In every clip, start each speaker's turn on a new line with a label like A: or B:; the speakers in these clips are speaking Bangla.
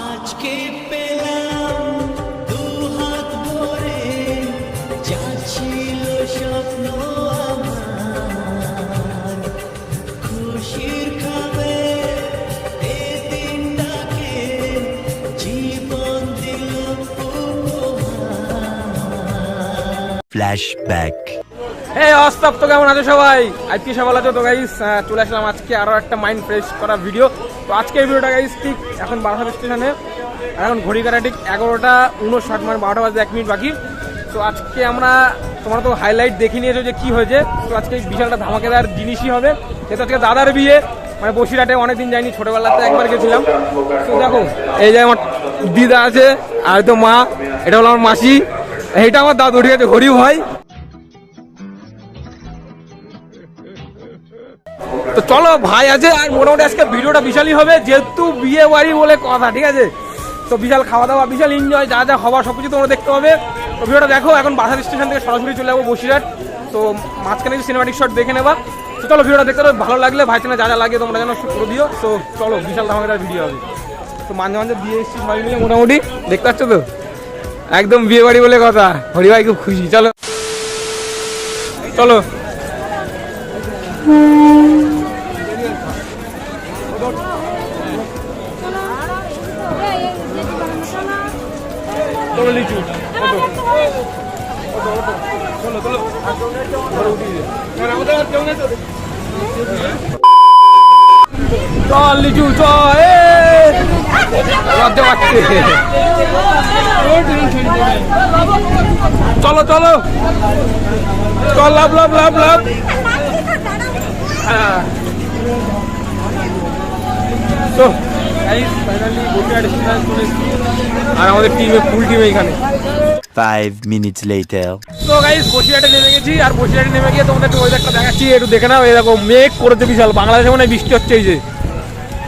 A: আজকে পেলাম দু হাত ভরে যা ছিল স্বপ্ন আমার। খুশির খাবে দিনটাকে জীবন দিল
B: Flashback.
C: এই অস্তাব তো কেমন আছো সবাই? আজকে সকাল আছো তো গাইস চলে আসলাম আজকে আরও একটা মাইন্ড ফ্রেশ করা ভিডিও তো আজকে এই ভিডিওটা গাইস ঠিক এখন বারোটা স্টেশনে এখন ঘড়ি কাটা ঠিক এগারোটা উনষাট মানে বারোটা বাজে এক মিনিট বাকি। তো আজকে আমরা, তোমরা তো হাইলাইট দেখে নিয়েছো যে কি হয়েছে। তো আজকে বিশালটা ধামাকেদার জিনিসই হবে। যেহেতু আজকে দাদার বিয়ে মানে বসিরহাটে অনেকদিন যাইনি, ছোটবেলাতে একবার গেছিলাম। তো দেখো, এই যে আমার দিদা আছে, আর তো মা, এটা হলো আমার মাসি। এইটা আমার দাদু, ঠিক আছে হরি ভাই। তো চলো, ভাই আছে, আর মোটামুটি আজকে ভিডিওটা বিশালই হবে, যেহেতু বিয়ে বাড়ি বলে কথা, ঠিক আছে? তো বিশাল খাওয়া দাওয়া বিশাল এনজয় যা যা হওয়ার সব কিছু তোমরা দেখতে হবে তো ভিডিওটা দেখো, এখন বাসার স্টেশন থেকে সরাসরি চলে যাব বসিরহাট। তো মাঝখানে সিনেমাটিক শট দেখে নেবা। তো চলো, ভিডিওটা দেখতে হবে ভালো লাগলে ভাই চেনা যা যা লাগে তোমরা যেন করে দিও। তো চলো, বিশাল ধামাকার ভিডিও হবে। তো মাঝে মাঝে দিয়ে এসেছি সবাই মিলে মোটামুটি, দেখতে পাচ্ছ তো? একদম বিয়ে বাড়ি বলে কথা, হরি ভাই খুব খুশি, চলো। চলো চলো লিচু ওটো ওটো ওটো চলো চলো ঘরে উঠিয়ে দে। এবার আমাদের আর কেউ নেই তো? চল লিচু চল চলো চলো। চল লাভ লাভ লাভ লাভ। হ্যাঁ তো ফাইনালি বসিরহাট স্টেশন চলে এসেছি আর আমাদের টিমে ফুল টিম এইখানে
B: Five minutes later.
C: তো গাইস বসিরহাটে নেমে গেছি আর বসিরহাটে নেমে গিয়ে তোমাদের একটু ওয়েদারটা দেখাচ্ছি একটু দেখে নাও এই দেখো মেঘ করেছে বিশাল বাংলাদেশে মনে হয় বৃষ্টি হচ্ছে এই যে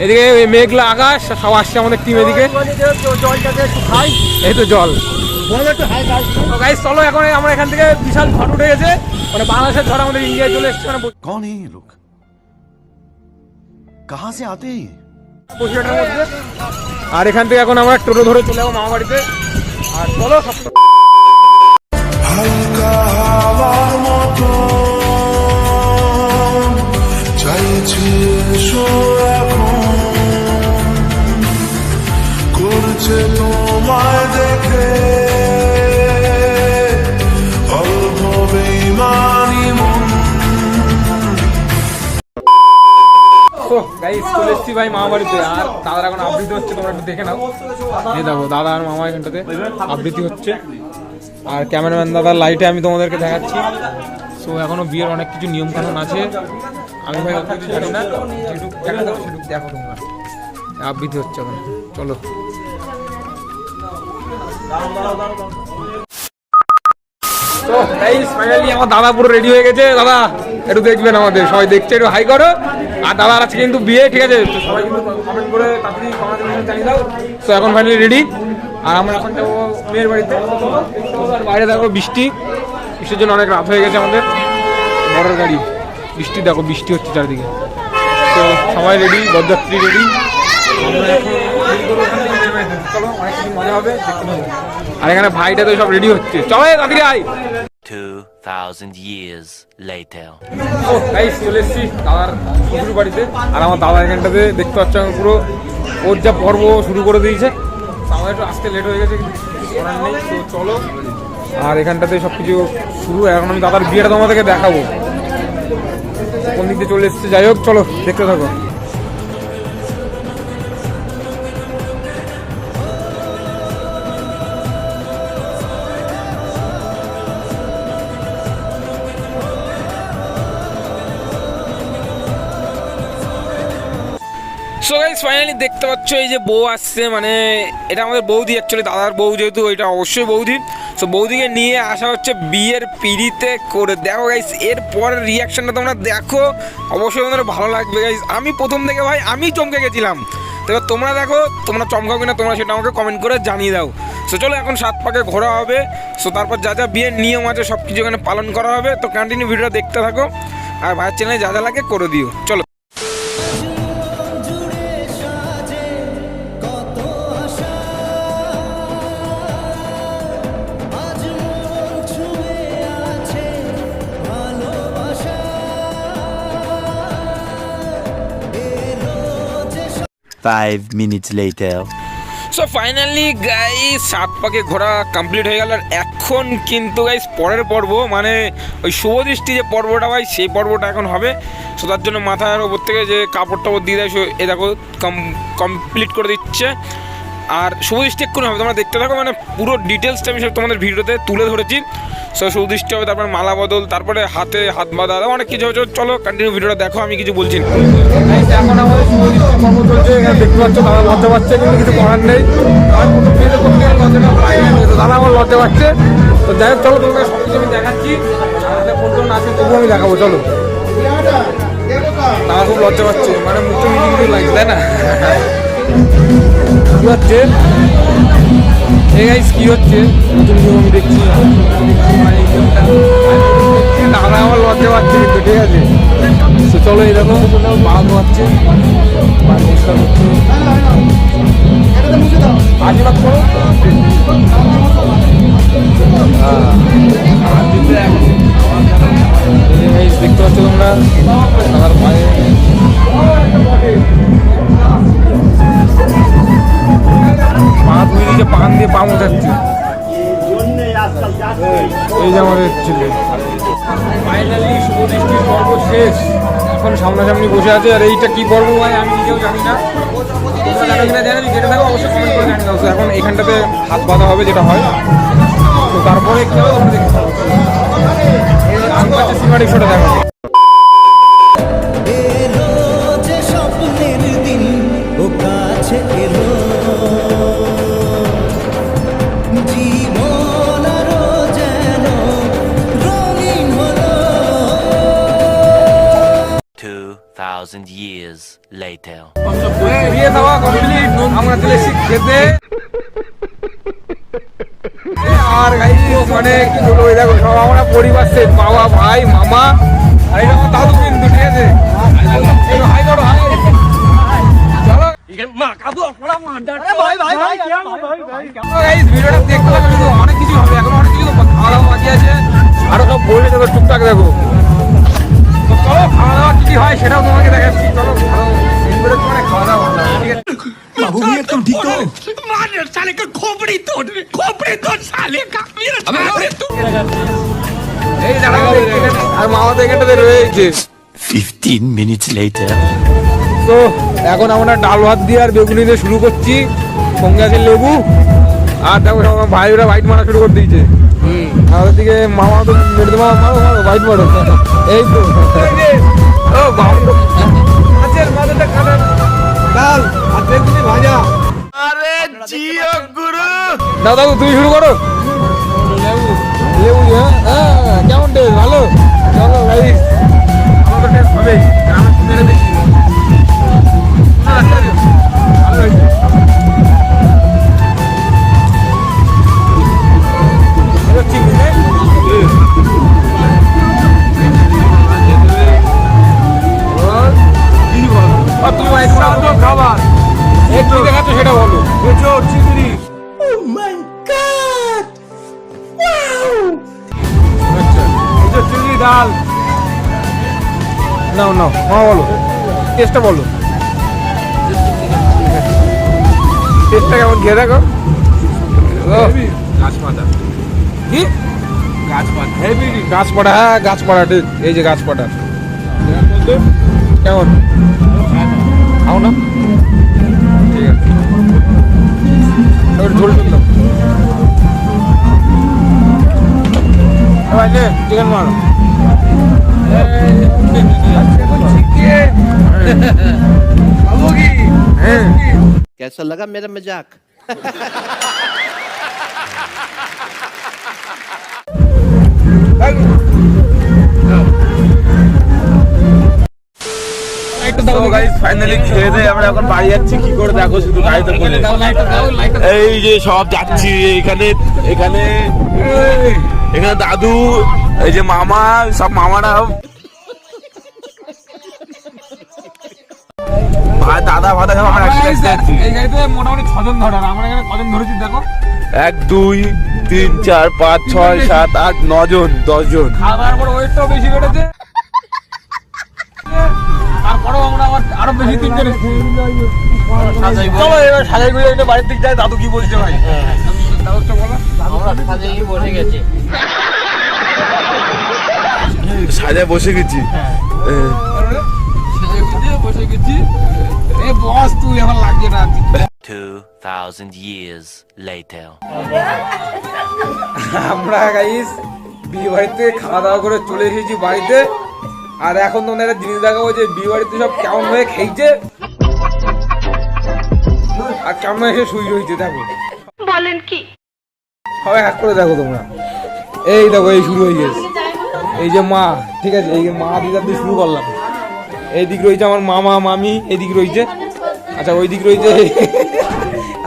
C: এদিকে এই মেঘলা আকাশ সব আসছে আমাদের টিম এদিকে এই তো জল তো গাইস চলো এখন আমরা এখান থেকে বিশাল ঝড় উঠে গেছে মানে বাংলাদেশের ঝড় আমাদের ইন্ডিয়ায় চলে এসছে মানে
D: कौन है ये लोग कहां से आते हैं ये?
C: আর এখান থেকে এখন আমরা টোটো ধরে চলে যাব মামা বাড়িতে আর চলো
E: চাইছি
C: তো গাইস, চলে ভাই আর দাদার এখন আবৃত্তি হচ্ছে, তোমরা একটু দেখে নাও। দাদা আর এখানটাতে আবৃত্তি হচ্ছে। আর ক্যামেরাম্যান দাদার লাইটে আমি তোমাদেরকে দেখাচ্ছি। সো এখনও বিয়ের অনেক কিছু নিয়ম কানুন আছে। আমি ভাই অত কিছু জানি না। আবৃত্তি হচ্ছে চলো। তো গাইস ফাইনালি আমার দাদা পুরো রেডি হয়ে গেছে। দাদা, একটু দেখবেন আমাদের, সবাই দেখছে, একটু হাই করো। আর দাদার আছে কিন্তু বিয়ে, ঠিক আছে? সবাই কিন্তু তো এখন ফাইনালি রেডি আর আমরা এখন যাব মেয়ের বাড়িতে। বাইরে দেখো বৃষ্টি। বৃষ্টির জন্য অনেক রাত হয়ে গেছে আমাদের। বড়ের গাড়ি। বৃষ্টি, দেখো, বৃষ্টি হচ্ছে চারিদিকে। তো সবাই রেডি বরযাত্রী রেডি আর এখানে ভাইটা তো সব রেডি হচ্ছে। চলো তাড়াতাড়ি আয়।
B: Two thousand years later.
C: ও গাইস চলে এসেছি দাদার শ্বশুর বাড়িতে আর আমার দাদা এখানটাতে দেখতে পাচ্ছ আমি পুরো ওর যা পর্ব শুরু করে দিয়েছে। আমার একটু আসতে লেট হয়ে গেছে করার নেই, তো চলো। আর এখানটাতে সব কিছু শুরু, এখন আমি দাদার বিয়েটা তোমাদেরকে দেখাবো। কোন দিক দিয়ে চলে এসেছে, যাই হোক, চলো, দেখতে থাকো। সো গাইস ফাইনালি দেখতে পাচ্ছ এই যে বউ আসছে মানে এটা আমাদের বৌদি অ্যাকচুয়ালি দাদার বউ যেহেতু, এটা অবশ্যই বৌদি। সো বৌদিকে নিয়ে আসা হচ্ছে বিয়ের পিড়িতে করে। দেখো গাইস এর পরের রিয়াকশনটা তোমরা দেখো। অবশ্যই তোমাদের ভালো লাগবে গাইস আমি প্রথম থেকে ভাই, আমি চমকে গেছিলাম। তো তোমরা দেখো, তোমরা চমকাও কিনা, তোমরা সেটা আমাকে কমেন্ট করে জানিয়ে দাও। সো চলো এখন সাত পাকে ঘোরা হবে। সো তারপর যা যা বিয়ের নিয়ম আছে সব কিছু এখানে পালন করা হবে। তো কন্টিনিউ ভিডিওটা দেখতে থাকো। আর ভাইয়ের চ্যানেলে যা যা লাগে করে দিও। চলো।
B: Five minutes later.
C: So finally guy সাত পাকে ঘোরা কমপ্লিট হয়ে গেল। আর এখন কিন্তু গাইস পরের পর্ব মানে ওই শুভদৃষ্টি যে পর্বটা ভাই, সেই পর্বটা এখন হবে। সো তার জন্য মাথার ওপর থেকে যে কাপড় টাপড় দিয়ে দেয়, সে- এ দেখো কমপ্লিট করে দিচ্ছে। আর শুভদৃষ্টি এক্ষুনি হবে তোমরা দেখতে থাকো মানে পুরো ডিটেলসটা আমি সব তোমাদের ভিডিওতে তুলে ধরেছি। সো শুভদৃষ্টি হবে তারপর মালা বদল তারপরে হাতে হাত বাঁধা অনেক কিছু হবে চলো কন্টিনিউ ভিডিওটা দেখো আমি কিছু বলছি না। এখন আমাদের শুভদৃষ্টি কর্ম চলছে এখানে দেখতে পাচ্ছ দাদা লজ্জা পাচ্ছে কিন্তু কিছু করার নেই। দাদা আমার লজ্জা পাচ্ছে তো যাই হোক চলো তোমাকে সব কিছু আমি দেখাচ্ছি আছে আমি দেখাবো চলো খুব লজ্জা পাচ্ছে মানে মিটি লাগছে তাই না? কি হচ্ছে? এই গাইস কি হচ্ছে? নিয়ম আমি দেখছি। দাদা আমার লজ্জা পাচ্ছে কিন্তু ঠিক আছে? তো চলো এই দেখো পা ধোয়াচ্ছে পা পরিষ্কার করছে আশীর্বাদ দেখতে পাচ্ছ তোমরা? দাদার পায়ে। দিয়ে পা মোচাচ্ছে এই যে আমাদের ছেলে। ফাইনালি শুভদৃষ্টির পর্ব শেষ। এখন সামনাসামনি বসে আছে। আর এইটা কি পর্ব ভাই? আমি নিজেও জানি না। জানি যেটা থাকো অবশ্যই কমেন্ট করে দাও। এখন এখানটাতে হাত বাঁধা হবে যেটা হয়। তো তারপরে কি হবে তোমরা দেখতে পাবো? সিনেমাটিক শোটা দেখো
B: 2,000 years later.
C: আর গাইছি ওখানে কি বলব দেখো সব আমরা পরিবার সে বাবা ভাই মামা আর এটা আমার দাদু কিন্তু ঠিক আছে হাই করো হাই ভিডিওটা দেখতে লাগবে অনেক কিছু হবে এখন অনেক কিছু খাওয়া দাওয়া বাকি আছে আরও সব বলবে দেখো টুকটাক দেখো কি হয় সেটাও তোমাকে দেখাচ্ছি। চলো ভালো মানে এই দাঁড়াও আর মামা তো রয়েছে। এখন আমরা ডাল ভাত দিয়ে আর বেগুনি দিয়ে শুরু করছি। সঙ্গে আছে লেবু। আর দেখো আমার ভাইরা বাইট মারা শুরু করে দিয়েছে। আমাদের ওদিকে মামা তো মেরে মামা মারো মারো বাইট মারো। এই তো। মাছের মাথাটা কাটা ডাল আর বেগুনি ভাজা। দাও দাও তুমি শুরু করো। লেবু লেবু হ্যাঁ। হ্যাঁ কেমন টেস্ট? ভালো? চলো গাইস আমার তো টেস্ট হবে। আমি মেরে দেখি নাও নাও মা বলো। টেস্টটা বলো। টেস্টটা কেমন? খেয়ে দেখো। গাছপাতা কি? গাছপাতা হেভি গাছপাতা হ্যাঁ গাছপাতা ঠিক। এই যে গাছপাতা কেমন? খাও না? ঠিক আছে। ঝোল টুকলাম এবার চিকেন মারো হ্যাঁ
D: कैसा लगा मेरा मजाक
F: ফাইনালি খেয়ে দিয়ে আমরা এখন বাড়ি যাচ্ছি কি করে দেখো শুধু গাড়িতে করে এই যে সব যাচ্ছি এখানে এখানে এখানে দাদু এই যে মামা সব মামারা দাদা ভাদা সব আমরা
C: এই গাড়িতে মোটামুটি ছজন ধরে আমরা এখানে কজন ধরেছি দেখো?
F: এক দুই তিন চার পাঁচ ছয় সাত আট নজন দশ জন
C: খাবার পর ওয়েটটাও বেশি বেড়েছে তারপরেও আমরা আবার আরও বেশি এসেছি। চলো এবার সাজাই গুলো এনে বাড়ির দিক যায় দাদু কি বলছে ভাই? দাদুটা বলো
F: সাজায় বসে গেছি।
C: বসে গেছি। এ বস তুই আমার লাগছে না।
B: 2,000 years later.
C: আমরা গাইস বিয়ে বাড়িতে খাওয়া দাওয়া করে চলে এসেছি বাড়িতে। আর এখন তোমাদের একটা জিনিস দেখাবো যে বিয়ে বাড়িতে সব কেমন হয়ে খেয়েছে আর কেমন এসে শুই রয়েছে দেখো।
G: বলেন কি?
C: সবাই এক করে দেখো তোমরা। এই দেখো এই শুরু হয়ে গেছে। এই যে মা ঠিক আছে এই যে মা দিদার দিয়ে শুরু করলাম। এই দিক রয়েছে আমার মামা, মামি, এদিক রয়েছে। আচ্ছা ওই দিক রয়েছে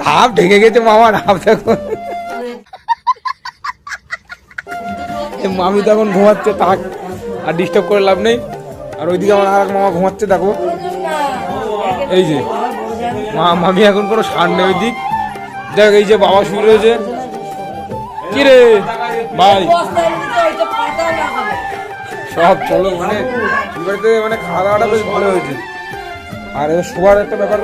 C: হাফ ঢেকে গেছে মামার, হাফ দেখো। মামি তো এখন ঘুমাচ্ছে তাক আর ডিস্টার্ব করে লাভ নেই। আর ওইদিকে আমার আর মামা ঘুমাচ্ছে, দেখো। এই যে, মা, মামি এখন কোনো সার নেই ওই দিক দেখ এই যে বাবা শুয়ে রয়েছে। কিরে ভাই সব চলো মানে মানে খাওয়া দাওয়াটা বেশ ভালো হয়েছে। আর শোয়ার একটা ব্যাপার